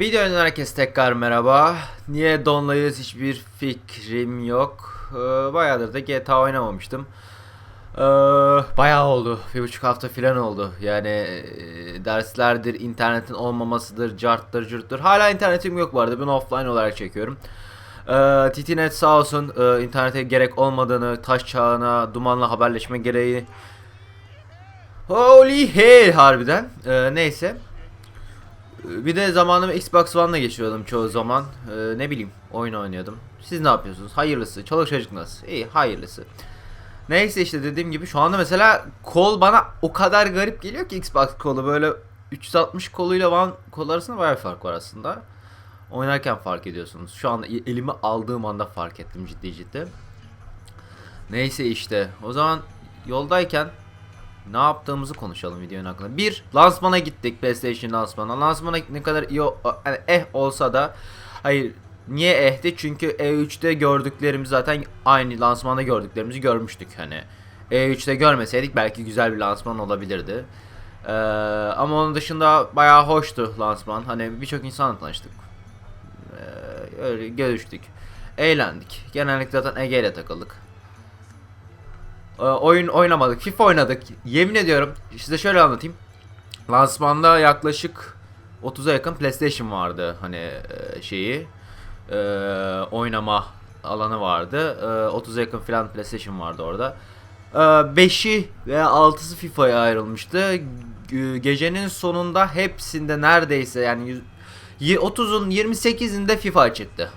Videodan herkes tekrar merhaba. Niye donlayız hiçbir fikrim yok. Ee, bayağıdır da GTA oynamamıştım. Ee, bayağı oldu. Bir buçuk hafta falan oldu. Yani e, derslerdir, internetin olmamasıdır, carttır, cırttır. Hala internetim yok bu arada. Ben offline olarak çekiyorum. Ee, TTNet sağ olsun e, internete gerek olmadığını, taş çağına, dumanla haberleşme gereği. Holy hell harbiden. Ee, neyse. Bir de zamanımı Xbox One'la geçiriyordum çoğu zaman. Ee, ne bileyim oyun oynuyordum. Siz ne yapıyorsunuz? Hayırlısı. Çoluk çocuk nasıl? İyi hayırlısı. Neyse işte dediğim gibi şu anda mesela kol bana o kadar garip geliyor ki Xbox kolu böyle 360 koluyla One kol arasında bayağı bir fark var aslında. Oynarken fark ediyorsunuz. Şu anda elimi aldığım anda fark ettim ciddi ciddi. Neyse işte o zaman yoldayken ne yaptığımızı konuşalım videonun hakkında. Bir, lansmana gittik PlayStation lansmanına. Lansmana ne kadar iyi yani eh olsa da hayır niye ehti? Çünkü E3'te gördüklerimiz zaten aynı lansmanda gördüklerimizi görmüştük hani. E3'te görmeseydik belki güzel bir lansman olabilirdi. Ee, ama onun dışında bayağı hoştu lansman. Hani birçok insanla tanıştık. Ee, öyle görüştük. Eğlendik. Genellikle zaten Ege ile takıldık. Ee, oyun oynamadık. FIFA oynadık. Yemin ediyorum size şöyle anlatayım. Lansmanda yaklaşık 30'a yakın PlayStation vardı hani e, şeyi. e, oynama alanı vardı. E, 30'a yakın falan PlayStation vardı orada. E, 5'i veya 6'sı FIFA'ya ayrılmıştı. Ge- Gecenin sonunda hepsinde neredeyse yani yüz- y- 30'un 28'inde FIFA çıktı.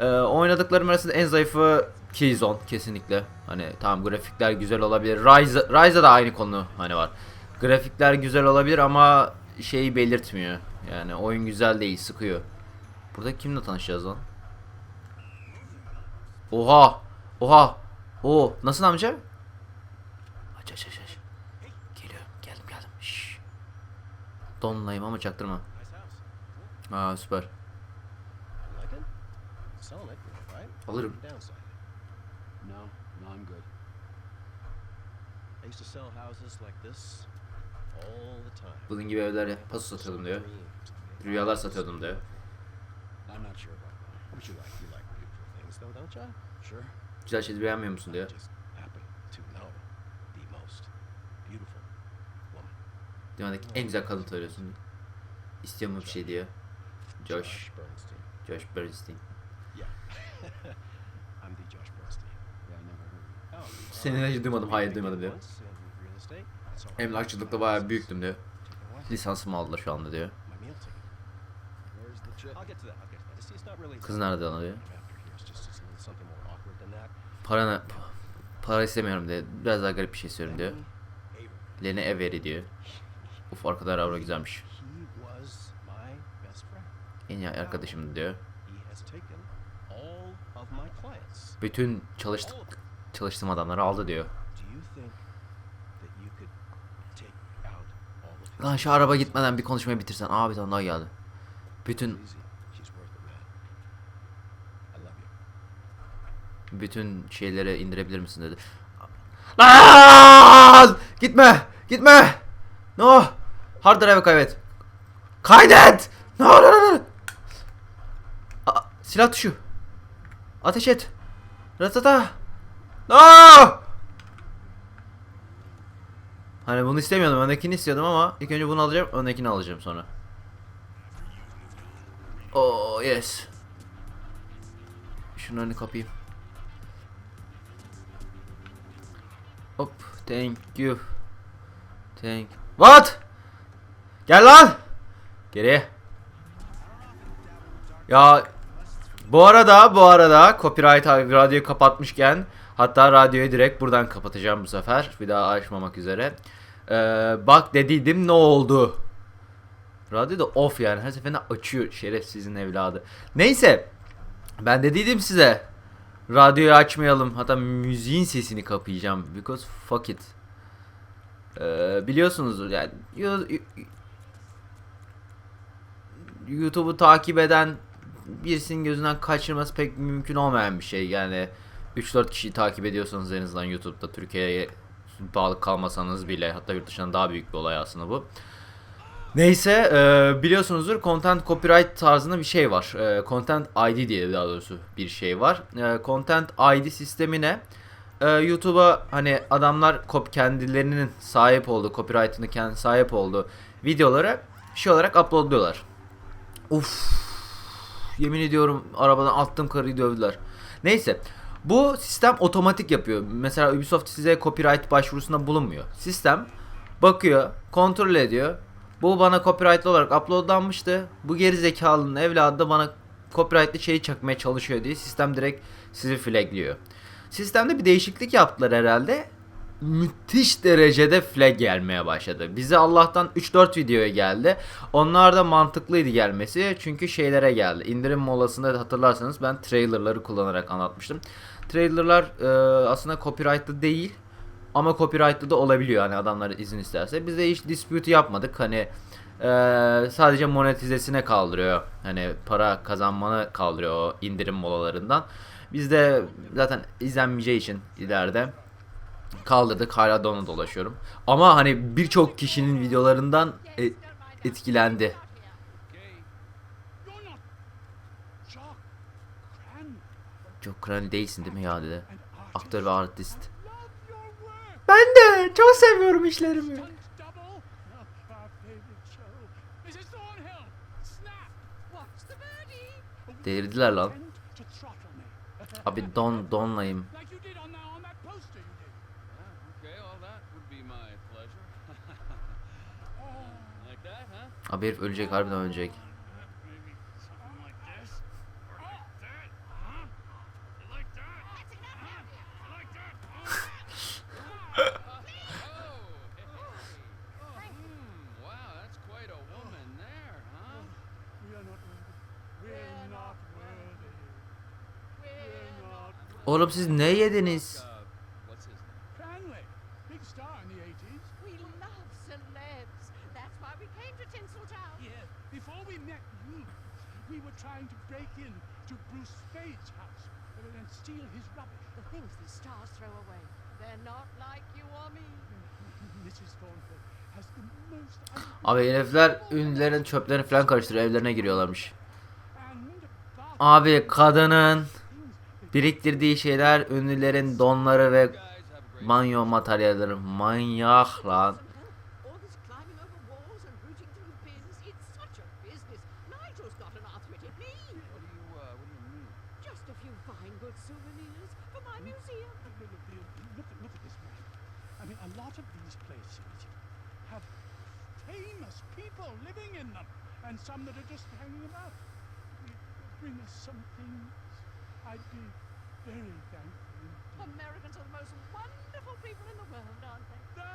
Ee, oynadıklarım arasında en zayıfı Killzone kesinlikle. Hani tamam grafikler güzel olabilir. Rise Rise'da da aynı konu hani var. Grafikler güzel olabilir ama şeyi belirtmiyor. Yani oyun güzel değil, sıkıyor. Burada kimle tanışacağız lan? Oha! Oha! Oo, nasıl amca? Aç aç aç aç. Geliyorum, geldim geldim. Şşş. Donlayım ama çaktırma. Aa süper. Alırım. Bunun gibi evler ya. Paso satıyordum diyor. Rüyalar satıyordum diyor. Güzel şeyleri beğenmiyor musun diyor. Dünyadaki en güzel kadın tanıyorsun diyor. İstiyor mu bir şey diyor. Josh. Josh Bernstein. Yeah. I'm the Josh Bernstein. Yeah, I never hiç duymadım, hayır duymadım diyor. Emlakçılıkta bayağı büyüktüm diyor. Lisansımı aldılar şu anda diyor. Kız nerede lan diyor. Para ne? Para istemiyorum diyor. Biraz daha garip bir şey istiyorum diyor. Lene Everi diyor. Uf arkada araba güzelmiş. En iyi arkadaşım diyor. Bütün çalıştık çalıştığım adamları aldı diyor. Lan şu araba gitmeden bir konuşmayı bitirsen. Aa bir tane daha geldi. Bütün bütün şeyleri indirebilir misin dedi. Lan! Gitme! Gitme! No! Hard drive kaybet. Kaydet! No no no no! Silah tuşu. Ateş et. Ratata. No! Hani bunu istemiyordum. Öndekini istiyordum ama ilk önce bunu alacağım. Öndekini alacağım sonra. Oh yes. Şunun önünü kapayım. Hop, thank you. Thank. What? Gel lan. Geriye. Ya bu arada bu arada copyright radyoyu kapatmışken hatta radyoyu direkt buradan kapatacağım bu sefer. Bir daha açmamak üzere. Ee, bak dediydim ne oldu? Radyo da off yani her seferinde açıyor şerefsizin evladı. Neyse ben dediydim size radyoyu açmayalım hatta müziğin sesini kapayacağım because fuck it. Ee, biliyorsunuz yani Yo- YouTube'u takip eden birisinin gözünden kaçırması pek mümkün olmayan bir şey. Yani 3-4 kişiyi takip ediyorsanız en azından YouTube'da Türkiye'ye bağlı kalmasanız bile hatta yurt dışından daha büyük bir olay aslında bu. Neyse e, biliyorsunuzdur content copyright tarzında bir şey var. E, content ID diye daha doğrusu bir şey var. E, content ID sistemi ne? E, YouTube'a hani adamlar kop- kendilerinin sahip olduğu copyright'ını kendi sahip olduğu videoları şey olarak uploadluyorlar. Uf. Yemin ediyorum arabadan attım karıyı dövdüler. Neyse. Bu sistem otomatik yapıyor. Mesela Ubisoft size copyright başvurusunda bulunmuyor. Sistem bakıyor, kontrol ediyor. Bu bana copyrightlı olarak uploadlanmıştı. Bu geri zekalının evladı da bana copyrightlı şeyi çakmaya çalışıyor diye sistem direkt sizi flagliyor. Sistemde bir değişiklik yaptılar herhalde. Müthiş derecede flag gelmeye başladı. Bize Allah'tan 3-4 videoya geldi. Onlar da mantıklıydı gelmesi. Çünkü şeylere geldi. İndirim molasında da hatırlarsanız ben trailerları kullanarak anlatmıştım. Trailerlar e, aslında copyrightlı değil. Ama copyrightlı da olabiliyor hani adamlar izin isterse. Biz de hiç dispute yapmadık. Hani e, sadece monetizesine kaldırıyor. Hani para kazanmanı kaldırıyor o indirim molalarından. Biz de zaten izlenmeyeceği için ileride kaldırdık. Hala da ona dolaşıyorum. Ama hani birçok kişinin videolarından e- etkilendi. Çok kral değilsin değil mi ya dedi. Aktör ve artist. Ben de çok seviyorum işlerimi. Delirdiler lan. Abi don donlayım. Like you did on that Thornhill has the most Abi herifler ünlülerin çöplerini falan karıştırıyor evlerine giriyorlarmış. Abi kadının biriktirdiği şeyler ünlülerin donları ve banyo materyalleri manyak lan. Uh, some that are just hanging about. Bring us some things. I'd be Americans are the most wonderful people in the world, aren't they? The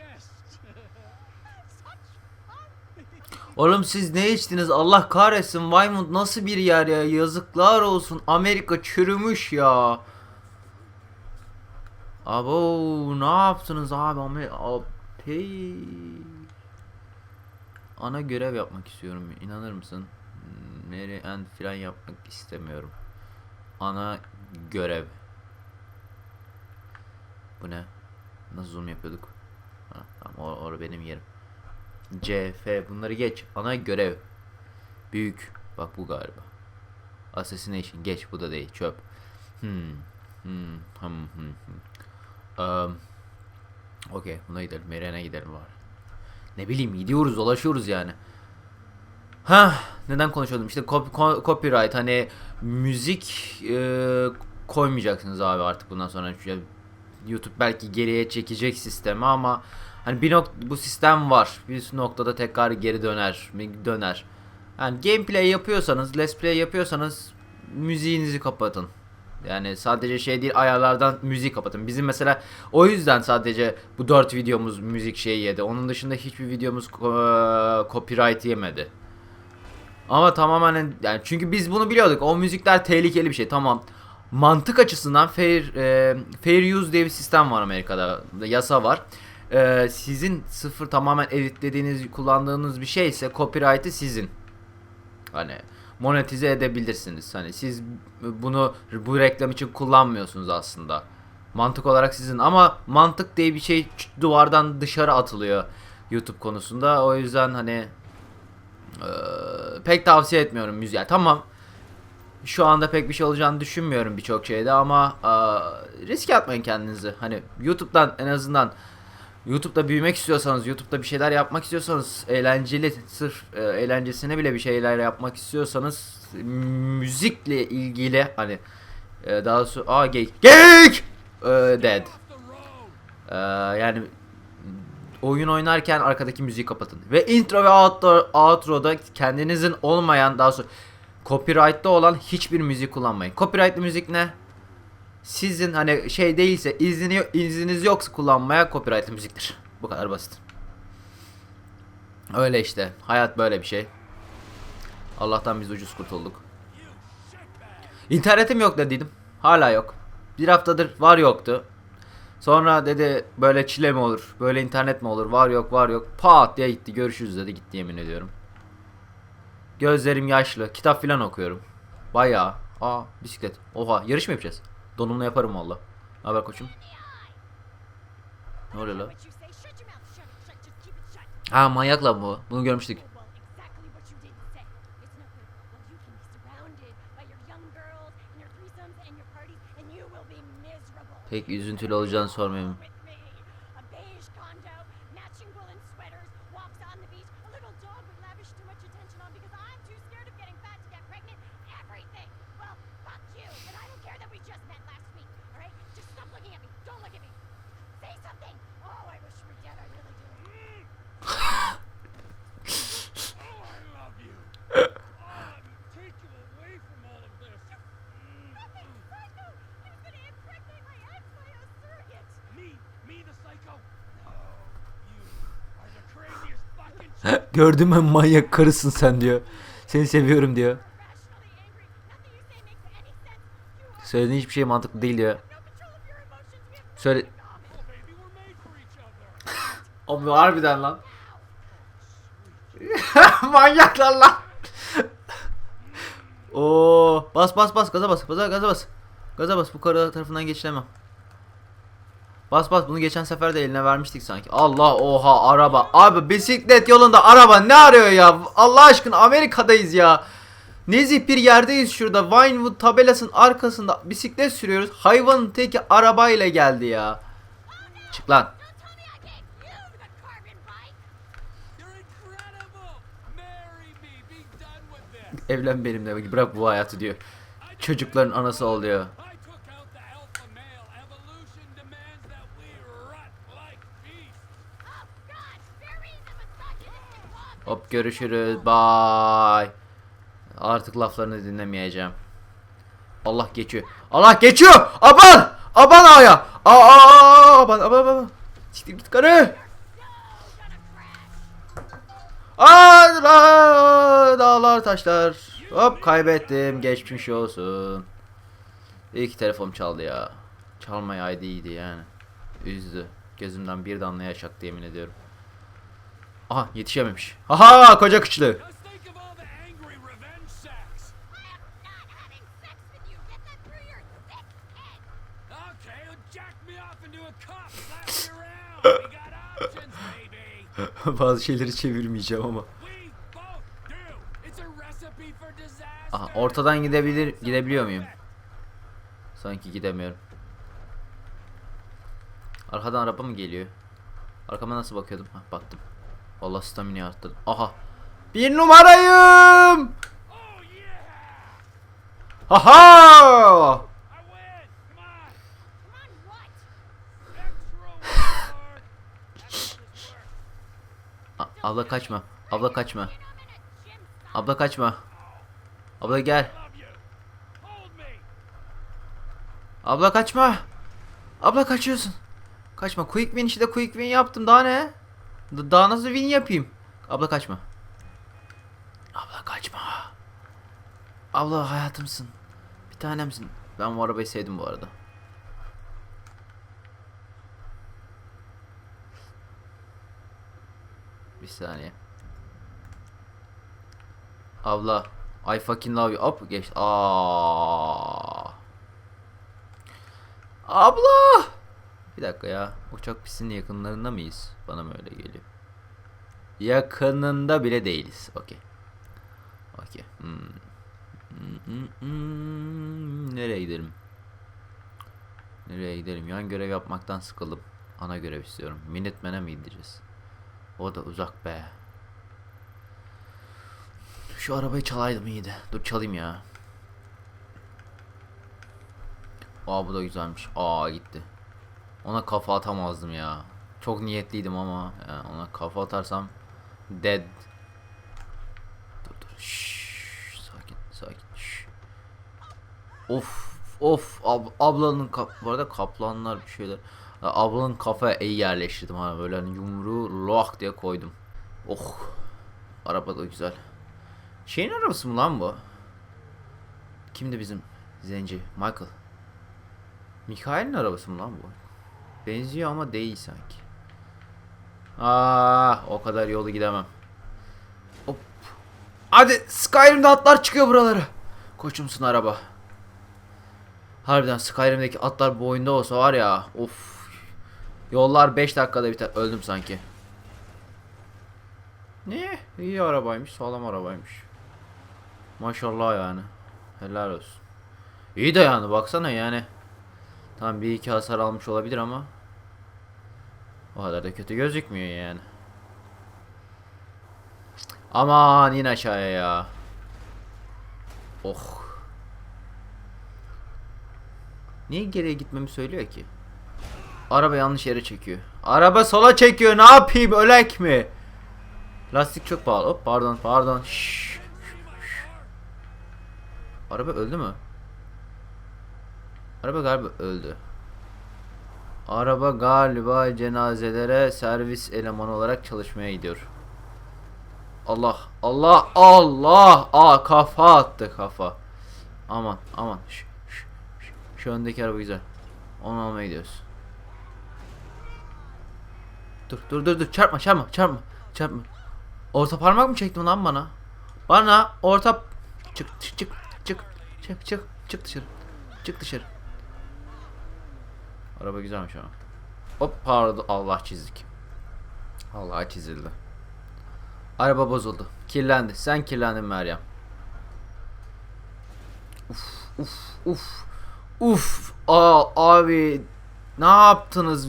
best. Such fun. Oğlum siz ne içtiniz Allah kahretsin Weymouth nasıl bir yer ya yazıklar olsun Amerika çürümüş ya. Abo ne yaptınız abi Amer Abi. Ana görev yapmak istiyorum inanır mısın? Mary Ann filan yapmak istemiyorum. Ana görev. Bu ne? Nasıl zoom yapıyorduk? Ha, tamam o, o benim yerim. C, F bunları geç. Ana görev. Büyük. Bak bu galiba. Assassination geç bu da değil çöp. Hmm. Hmm. Hmm. Hmm. hmm. Um, Okey buna gidelim. Meren'e gidelim var. Ne bileyim gidiyoruz dolaşıyoruz yani. Ha neden konuşuyordum işte cop- co- copyright hani müzik e, koymayacaksınız abi artık bundan sonra YouTube belki geriye çekecek sistemi ama hani bir nok bu sistem var bir noktada tekrar geri döner döner. Yani gameplay yapıyorsanız, let's play yapıyorsanız müziğinizi kapatın. Yani sadece şey değil ayarlardan müzik kapatın. Bizim mesela o yüzden sadece bu 4 videomuz müzik şeyi yedi. Onun dışında hiçbir videomuz ko- copyright yemedi. Ama tamamen yani çünkü biz bunu biliyorduk. O müzikler tehlikeli bir şey. Tamam. Mantık açısından fair e, fair use diye bir sistem var Amerika'da. Yasa var. E, sizin sıfır tamamen editlediğiniz, kullandığınız bir şeyse copyright'ı sizin. Hani monetize edebilirsiniz. Hani siz bunu bu reklam için kullanmıyorsunuz aslında. Mantık olarak sizin ama mantık diye bir şey duvardan dışarı atılıyor YouTube konusunda. O yüzden hani Ee, pek tavsiye etmiyorum müziği. Tamam. Şu anda pek bir şey olacağını düşünmüyorum birçok şeyde ama aa, riske atmayın kendinizi. Hani YouTube'dan en azından YouTube'da büyümek istiyorsanız, YouTube'da bir şeyler yapmak istiyorsanız, eğlenceli, sırf e, eğlencesine bile bir şeyler yapmak istiyorsanız müzikle ilgili hani e, daha sonra aa geyik geyik e, dead. E, yani oyun oynarken arkadaki müziği kapatın. Ve intro ve outro, outro'da kendinizin olmayan daha sonra copyright'ta olan hiçbir müzik kullanmayın. Copyright'lı müzik ne? Sizin hani şey değilse izni, izniniz yoksa kullanmaya copyright'lı müziktir. Bu kadar basit. Öyle işte. Hayat böyle bir şey. Allah'tan biz ucuz kurtulduk. İnternetim yok dediydim. Hala yok. Bir haftadır var yoktu. Sonra dedi böyle çile mi olur? Böyle internet mi olur? Var yok var yok. Pat diye gitti. Görüşürüz dedi. Gitti yemin ediyorum. Gözlerim yaşlı. Kitap filan okuyorum. Bayağı. Aa bisiklet. Oha yarış mı yapacağız? Donumla yaparım valla. Haber koçum? Ne oluyor lan? What you say, shut your mouth, shut it, shut, just keep it shut. Ha manyakla bu. Bunu görmüştük. Oh, well, exactly what you didn't say. It's no good. Well, you can be surrounded by your young girls and your threesomes and your parties, and you will be miserable. Pek üzüntülü olacağını sormayayım. Gördün mü manyak karısın sen diyor. Seni seviyorum diyor. Söylediğin hiçbir şey mantıklı değil no Söyle... O harbiden lan. Manyaklar lan. Oo, bas bas bas gaza bas. Gaza gaza bas. Gaza bas bu karı tarafından geçilemem. Bas bas bunu geçen sefer de eline vermiştik sanki. Allah oha araba. Abi bisiklet yolunda araba ne arıyor ya? Allah aşkına Amerika'dayız ya. Nezih bir yerdeyiz şurada. Vinewood tabelasının arkasında bisiklet sürüyoruz. Hayvanın teki arabayla geldi ya. Çık lan. Evlen benimle bırak bu hayatı diyor. Çocukların anası ol diyor. Hop görüşürüz. Bye. Artık laflarını dinlemeyeceğim. Allah geçiyor. Allah geçiyor. Aman! Aman aya. Aa, aman aman aman. Siktir git karı. Aa, dağlar taşlar. Hop kaybettim. Geçmiş olsun. İyi ki telefonum çaldı ya. Çalmayaydı iyiydi yani. Üzdü. Gözümden bir damla yaş aktı yemin ediyorum. Aha yetişememiş. Aha koca kıçlı. Bazı şeyleri çevirmeyeceğim ama. Aha ortadan gidebilir gidebiliyor muyum? Sanki gidemiyorum. Arkadan araba mı geliyor? Arkama nasıl bakıyordum? Ha baktım. Allah stamina arttırdım. Aha. Bir numarayım. Aha! Abla kaçma. Abla kaçma. Abla kaçma. Abla gel. Abla kaçma. Abla kaçıyorsun. Kaçma. Quick win işte quick win yaptım. Daha ne? Daha nasıl win yapayım? Abla kaçma. Abla kaçma. Abla hayatımsın. Bir tanemsin. Ben bu arabayı sevdim bu arada. Bir saniye. Abla. I fucking love you. Hop geç. Aa. Abla! Bir dakika ya. Uçak pistinin yakınlarında mıyız? Bana mı öyle geliyor? Yakınında bile değiliz. Okey. Okey. Hmm. Hmm, hmm, hmm. Nereye gidelim? Nereye gidelim? Yan görev yapmaktan sıkıldım. Ana görev istiyorum. Minutemen'e mi gideceğiz? O da uzak be. Şu arabayı çalaydım iyiydi. Dur çalayım ya. Aa bu da güzelmiş. Aa gitti. Ona kafa atamazdım ya. Çok niyetliydim ama ya ona kafa atarsam dead. Dur dur. Şşş, sakin sakin. Şşş. Of of ab, ablanın kap bu arada kaplanlar bir şeyler. Ablanın kafaya iyi yerleştirdim ha böyle hani yumruğu loak diye koydum. Oh. Araba da güzel. Şeyin arabası mı lan bu? Kimdi bizim zenci? Michael. Mikael'in arabası mı lan bu? Benziyor ama değil sanki. Aa, o kadar yolu gidemem. Hop. Hadi Skyrim'de atlar çıkıyor buraları. Koçumsun araba. Harbiden Skyrim'deki atlar bu oyunda olsa var ya. Of. Yollar 5 dakikada biter. Öldüm sanki. Ne? İyi arabaymış. Sağlam arabaymış. Maşallah yani. Helal olsun. İyi de yani baksana yani. Tam bir iki hasar almış olabilir ama o kadar da kötü gözükmüyor yani. Aman in aşağıya ya. Oh. Niye geriye gitmemi söylüyor ki? Araba yanlış yere çekiyor. Araba sola çekiyor. Ne yapayım? Ölek mi? Lastik çok pahalı. Hop pardon pardon. Şşş, şşş, şşş. Araba öldü mü? Araba galiba öldü. Araba galiba cenazelere servis elemanı olarak çalışmaya gidiyor. Allah Allah Allah Aa kafa attı kafa. Aman aman. Şu, şu, şu, şu öndeki araba güzel. Onu almaya gidiyoruz. Dur dur dur dur çarpma çarpma çarpma çarpma. Orta parmak mı çektin lan bana? Bana orta çık çık çık çık çık çık çık dışarı. Çık dışarı. Araba güzelmiş ama. Hop pardon Allah çizdik. Allah çizildi. Araba bozuldu. Kirlendi. Sen kirlendin Meryem. Uf uf uf. Uf. Aa, abi ne yaptınız?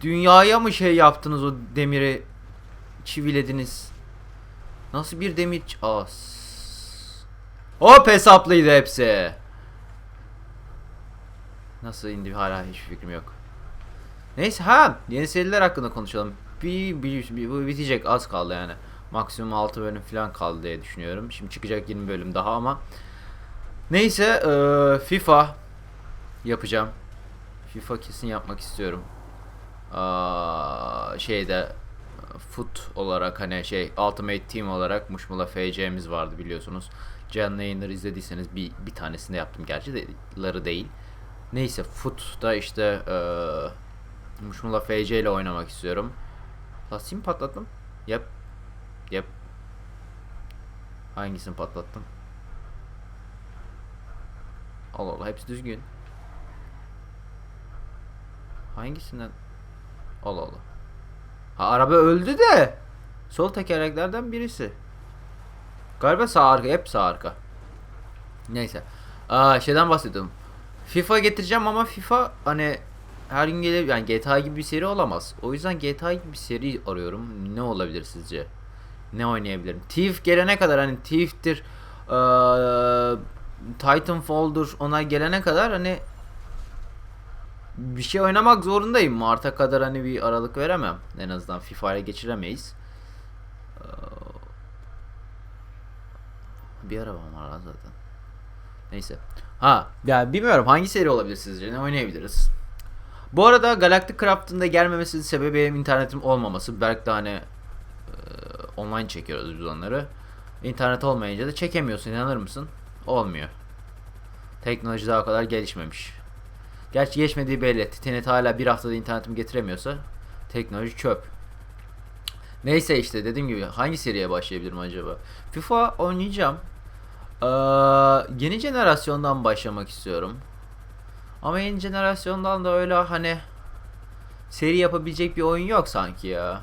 Dünyaya mı şey yaptınız o demiri çivilediniz? Nasıl bir demir As. Hop hesaplıydı hepsi. Nasıl indi hala hiçbir fikrim yok. Neyse ha yeni seriler hakkında konuşalım. Bir, bir, bir- bu bitecek az kaldı yani. Maksimum 6 bölüm falan kaldı diye düşünüyorum. Şimdi çıkacak 20 bölüm daha ama. Neyse eee, FIFA yapacağım. FIFA kesin yapmak istiyorum. Aa, şeyde foot olarak hani şey Ultimate Team olarak Muşmula FC'miz vardı biliyorsunuz. Canlı yayınları izlediyseniz bir, bir tanesini yaptım gerçi de ları değil. Neyse Foot'da işte eee Muşmula FC ile oynamak istiyorum. Lastiği mi patlattım? Yep. Yep. Hangisini patlattım? Allah Allah hepsi düzgün. Hangisinden? Allah Allah. Ha araba öldü de. Sol tekerleklerden birisi. Galiba sağ arka. Hep sağ arka. Neyse. Aa, şeyden bahsediyorum. FIFA getireceğim ama FIFA hani her gün gelir yani GTA gibi bir seri olamaz. O yüzden GTA gibi bir seri arıyorum. Ne olabilir sizce? Ne oynayabilirim? Thief gelene kadar hani Thief'tir eee Titanfall'dur ona gelene kadar hani bir şey oynamak zorundayım. Mart'a kadar hani bir aralık veremem. En azından FIFA'ya geçiremeyiz. Eee, Bir arabam var zaten. Neyse. Ha, ya bilmiyorum hangi seri olabilir sizce? Ne oynayabiliriz? Bu arada Galactic Craft'ın da gelmemesinin sebebi benim internetim olmaması. Belki de hani e, online çekiyoruz biz onları. İnternet olmayınca da çekemiyorsun inanır mısın? Olmuyor. Teknoloji daha o kadar gelişmemiş. Gerçi geçmediği belli. TNT hala bir haftada internetimi getiremiyorsa teknoloji çöp. Neyse işte dediğim gibi hangi seriye başlayabilirim acaba? FIFA oynayacağım. Ee, yeni jenerasyondan başlamak istiyorum. Ama yeni jenerasyondan da öyle hani seri yapabilecek bir oyun yok sanki ya.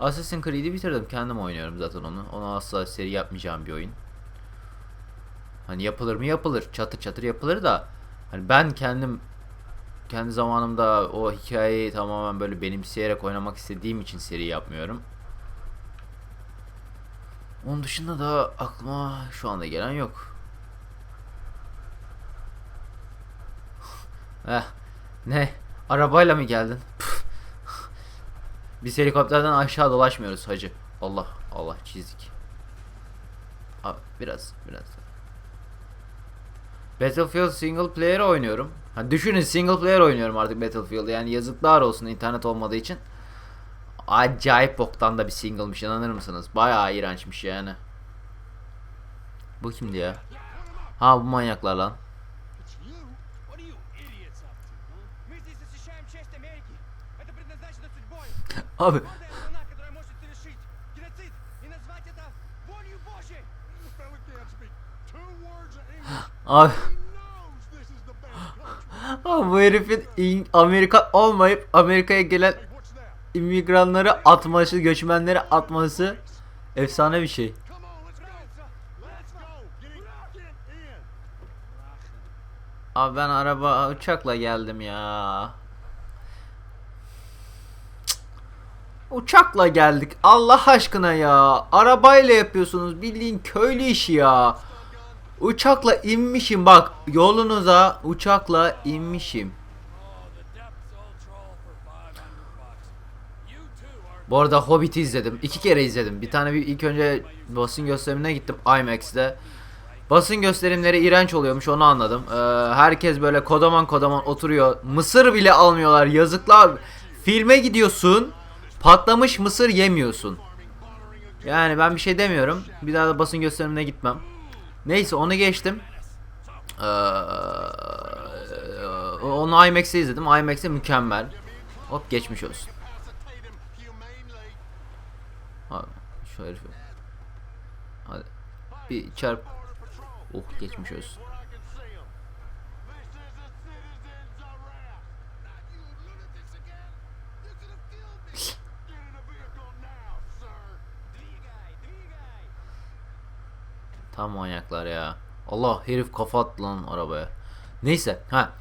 Assassin's Creed'i bitirdim. Kendim oynuyorum zaten onu. Onu asla seri yapmayacağım bir oyun. Hani yapılır mı yapılır. Çatır çatır yapılır da. Hani ben kendim kendi zamanımda o hikayeyi tamamen böyle benimseyerek oynamak istediğim için seri yapmıyorum. Onun dışında da aklıma şu anda gelen yok. eh, ne? Arabayla mı geldin? Biz helikopterden aşağı dolaşmıyoruz hacı. Allah Allah çizik. Abi biraz biraz. Battlefield single player oynuyorum. Ha, düşünün single player oynuyorum artık Battlefield. Yani yazıklar olsun internet olmadığı için acayip boktan da bir single'mış inanır mısınız? Bayağı iğrençmiş yani. Bu kimdi ya? Ha bu manyaklar lan. Abi. Abi. Abi bu herifin Amerika olmayıp Amerika'ya gelen İmmigranları atması, göçmenleri atması efsane bir şey. Abi ben araba uçakla geldim ya. Uçakla geldik. Allah aşkına ya. Arabayla yapıyorsunuz. Bildiğin köylü işi ya. Uçakla inmişim bak. Yolunuza uçakla inmişim. Bu arada Hobbit'i izledim. İki kere izledim. Bir tane bir ilk önce basın gösterimine gittim IMAX'te. Basın gösterimleri iğrenç oluyormuş onu anladım. Ee, herkes böyle kodaman kodaman oturuyor. Mısır bile almıyorlar. Yazıklar. Filme gidiyorsun. Patlamış mısır yemiyorsun. Yani ben bir şey demiyorum. Bir daha da basın gösterimine gitmem. Neyse onu geçtim. Ee, onu IMAX'te izledim. IMAX'te mükemmel. Hop geçmiş olsun. Abi şu herifi. Hadi. Bir çarp. Oh geçmiş olsun. Tam manyaklar ya. Allah herif kafa attı lan arabaya. Neyse ha.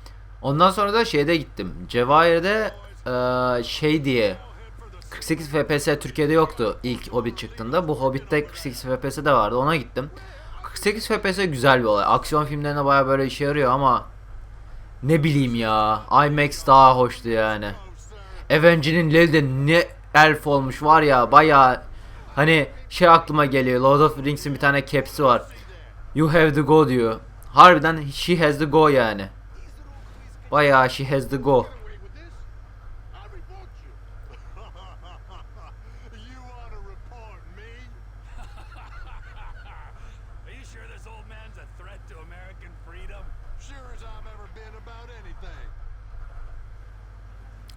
Ondan sonra da şeyde gittim. Cevahir'de ee, şey diye 48 FPS Türkiye'de yoktu ilk Hobbit çıktığında. Bu Hobbit'te 48 FPS de vardı. Ona gittim. 48 FPS güzel bir olay. Aksiyon filmlerine baya böyle işe yarıyor ama ne bileyim ya. IMAX daha hoştu yani. Avenger'in Lil'de ne elf olmuş var ya baya hani şey aklıma geliyor. Lord of Rings'in bir tane caps'i var. You have to go diyor. Harbiden she has to go yani. Baya she has to go.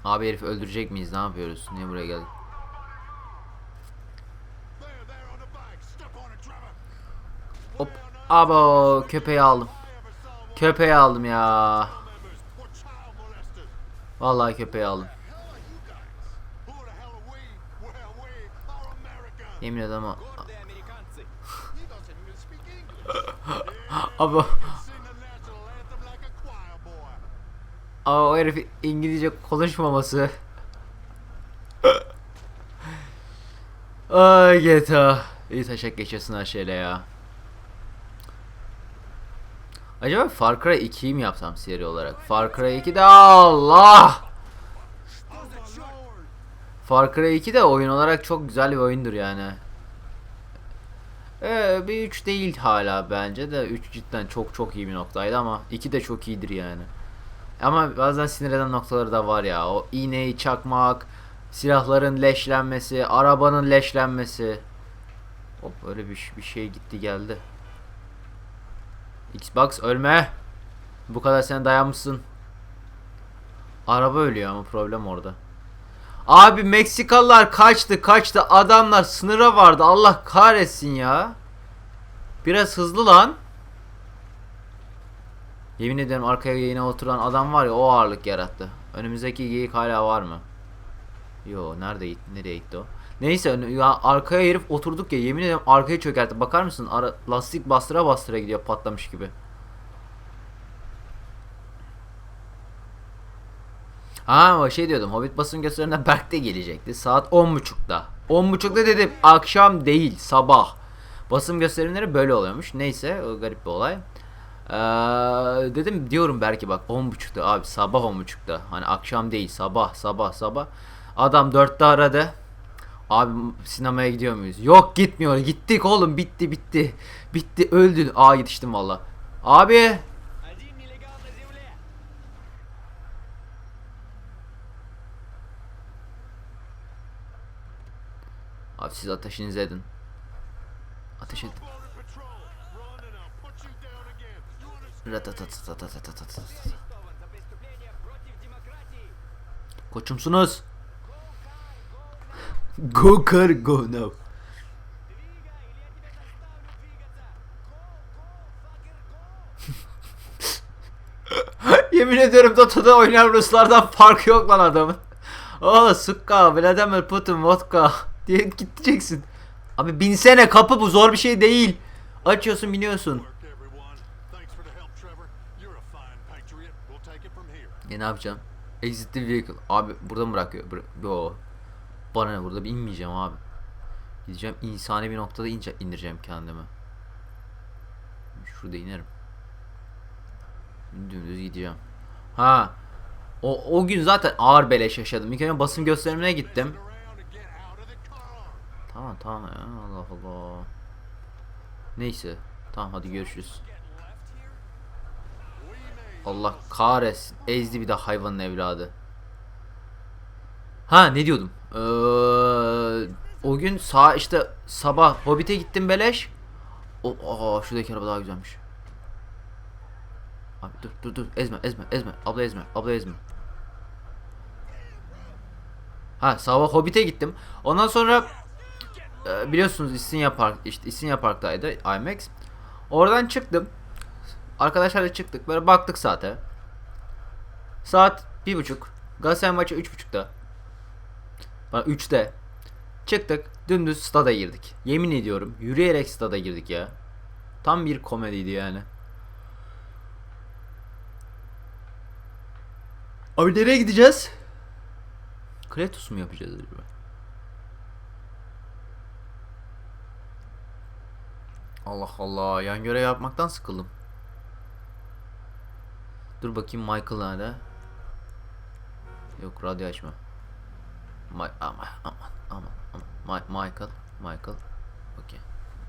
Abi herif öldürecek miyiz? Ne yapıyoruz? Niye buraya geldik? Hop. Abo köpeği aldım. Köpeği aldım ya. Vallahi köpeği aldım. Hell are you guys? Ama o herif İngilizce konuşmaması. Ay GTA. İyi taşak geçiyorsun her şeyle ya. Acaba Far Cry 2'yi mi yapsam seri olarak? Far Cry 2'de Allah! Far Cry 2 de oyun olarak çok güzel bir oyundur yani. Ee, bir 3 değil hala bence de 3 cidden çok çok iyi bir noktaydı ama 2 de çok iyidir yani. Ama bazen sinir eden noktaları da var ya. O iğneyi çakmak, silahların leşlenmesi, arabanın leşlenmesi. Hop öyle bir, bir şey gitti geldi. Xbox ölme. Bu kadar sen dayanmışsın. Araba ölüyor ama problem orada. Abi Meksikalılar kaçtı kaçtı adamlar sınıra vardı Allah kahretsin ya. Biraz hızlı lan. Yemin ederim arkaya yine oturan adam var ya o ağırlık yarattı. Önümüzdeki geyik hala var mı? Yo nerede? Nereye gitti o? Neyse ya arkaya herif oturduk ya yemin ederim arkaya çökertti. Bakar mısın? Ara, lastik bastıra bastıra gidiyor patlamış gibi. Ha şey diyordum. Hobbit basın gösteriminde Berk de gelecekti. Saat 10.30'da. 10.30'da dedim. Akşam değil sabah. Basın gösterimleri böyle oluyormuş. Neyse garip bir olay. Ee, dedim diyorum belki bak 10.30'da abi sabah 10.30'da. Hani akşam değil sabah sabah sabah. Adam 4'te aradı. Abi sinemaya gidiyor muyuz? Yok gitmiyor. Gittik oğlum bitti bitti. Bitti öldün. Aa yetiştim valla. Abi Abi siz ateşinizi edin. Ateş edin. Koçumsunuz. go kar go now. Yemin ediyorum Dota'da oynayan Ruslardan farkı yok lan adamın. Oh sukka Vladimir Putin vodka diye gideceksin. Abi binsene kapı bu zor bir şey değil. Açıyorsun biniyorsun. Ya ne yapacağım? Exit the vehicle. Abi burada mı bırakıyor? Bıra- Yo. Bana ne burada bir inmeyeceğim abi. Gideceğim insani bir noktada ince indireceğim kendimi. Şurada inerim. Dümdüz gideceğim. Ha. O, o gün zaten ağır beleş yaşadım. İlk önce basın gösterimine gittim. Tamam tamam ya Allah Allah. Neyse. Tamam hadi görüşürüz. Allah kahretsin. Ezdi bir de hayvanın evladı. Ha ne diyordum? Ee, o gün sağ işte sabah Hobbit'e gittim beleş. O, aa, şuradaki araba daha güzelmiş. Abi dur dur dur ezme ezme ezme abla ezme abla ezme. Ha sabah Hobbit'e gittim. Ondan sonra e, biliyorsunuz İstinye Park işte İstinye Park'taydı IMAX. Oradan çıktım. Arkadaşlarla çıktık. Böyle baktık saate. Saat bir buçuk. Galatasaray maçı üç buçukta. Bana üçte. Çıktık. Dümdüz stada girdik. Yemin ediyorum. Yürüyerek stada girdik ya. Tam bir komediydi yani. Abi nereye gideceğiz? Kratos mu yapacağız acaba? Allah Allah yan görev yapmaktan sıkıldım. Dur bakayım Michael nerede? Yok radyo açma. Ma aman aman aman aman. Ma- Michael Michael. Okey.